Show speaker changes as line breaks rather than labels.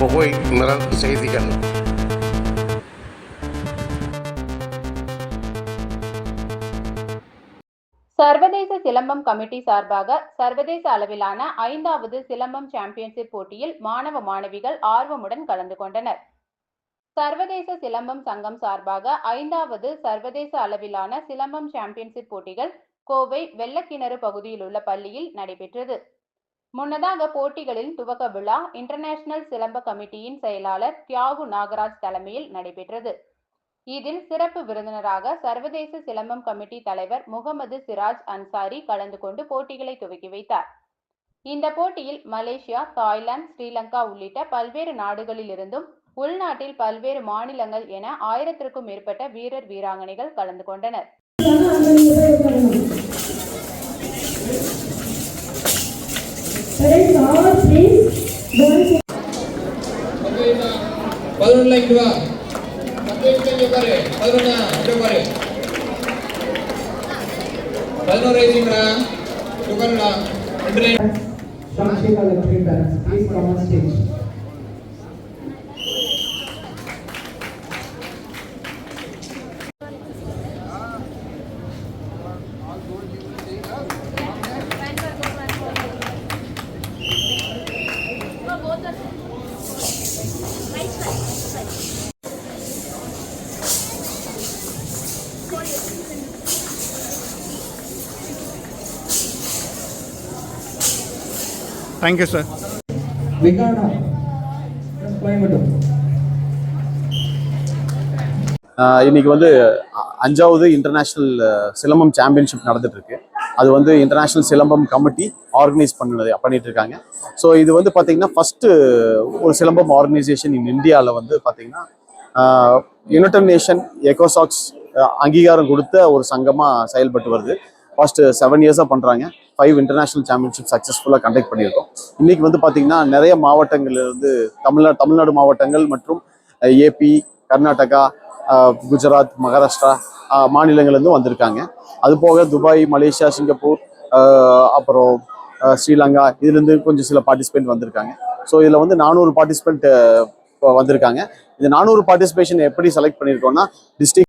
குகை நிரல் செய்திகள்
சர்வதேச சிலம்பம் கமிட்டி சார்பாக சர்வதேச அளவிலான ஐந்தாவது சிலம்பம் சாம்பியன்ஷிப் போட்டியில் மாணவ மாணவிகள் ஆர்வமுடன் கலந்து கொண்டனர். சர்வதேச சிலம்பம் சங்கம் சார்பாக ஐந்தாவது சர்வதேச அளவிலான சிலம்பம் சாம்பியன்ஷிப் போட்டிகள் கோவை வெள்ளக்கிணறு பகுதியில் உள்ள பள்ளியில் நடைபெற்றது. முன்னதாக போட்டிகளின் துவக்க விழா இன்டர்நேஷனல் சிலம்ப கமிட்டியின் செயலாளர் தியாகு நாகராஜ் தலைமையில் நடைபெற்றது. இதில் சிறப்பு விருந்தினராக சர்வதேச சிலம்பம் கமிட்டி தலைவர் முகமது சிராஜ் அன்சாரி கலந்து கொண்டு போட்டிகளை துவக்கி வைத்தார். இந்த போட்டியில் மலேசியா தாய்லாந்து ஸ்ரீலங்கா உள்ளிட்ட பல்வேறு நாடுகளிலிருந்தும் உள்நாட்டில் பல்வேறு மாநிலங்கள் என ஆயிரத்திற்கும் மேற்பட்ட வீரர் வீராங்கனைகள் கலந்து கொண்டனர்.
Parents all please join
பதினொன்றுல இங்க வா பத்து இங்க பாரு பதினொன்னா அப்படியே பாரு பதினோரு வயசுங்கடா உட்காருடா ரெண்டு line
Shamshika Lakshmi parents, please come on stage.
Thank you sir
இன்னைக்கு வந்து அஞ்சாவது இன்டர்நேஷ்னல் சிலம்பம் சாம்பியன்ஷிப் நடந்துட்டு இருக்கு அது வந்து இன்டர்நேஷ்னல் சிலம்பம் கமிட்டி ஆர்கனைஸ் பண்ணது பண்ணிட்டு இருக்காங்க. ஸோ இது வந்து பார்த்தீங்கன்னா ஃபர்ஸ்ட் ஒரு சிலம்பம் ஆர்கனைசேஷன் இன் இந்தியாவில் வந்து பார்த்தீங்கன்னா யுனைடெட் நேஷன் எக்கோசாக்ஸ் அங்கீகாரம் கொடுத்த ஒரு சங்கமாக செயல்பட்டு வருது. ஃபர்ஸ்ட் செவன் இயர்ஸாக பண்ணுறாங்க ஃபைவ் இன்டர்நேஷனல் சாம்பியன்ஷிப் சக்ஸஸ்ஃபுல்லாக கண்டக்ட் பண்ணியிருக்கோம். இன்னைக்கு வந்து பார்த்தீங்கன்னா நிறைய மாவட்டங்கள்ல இருந்து தமிழ்நாடு தமிழ்நாடு மாவட்டங்கள் மற்றும் ஏபி கர்நாடகா ஆஹ் குஜராத் மகாராஷ்டிரா மாநிலங்கள்லேருந்து வந்திருக்காங்க. அது போக துபாய் மலேசியா சிங்கப்பூர் அப்புறம் ஸ்ரீலங்கா இதுலேருந்து கொஞ்சம் சில பார்ட்டிசிபெண்ட் வந்திருக்காங்க. ஸோ இதில் வந்து நானூறு பார்ட்டிசிபெண்ட் வந்திருக்காங்க. இந்த நானூறு பார்ட்டிசிபேஷன் எப்படி செலக்ட் பண்ணியிருக்கோம்னா டிஸ்ட்ரிக்ட்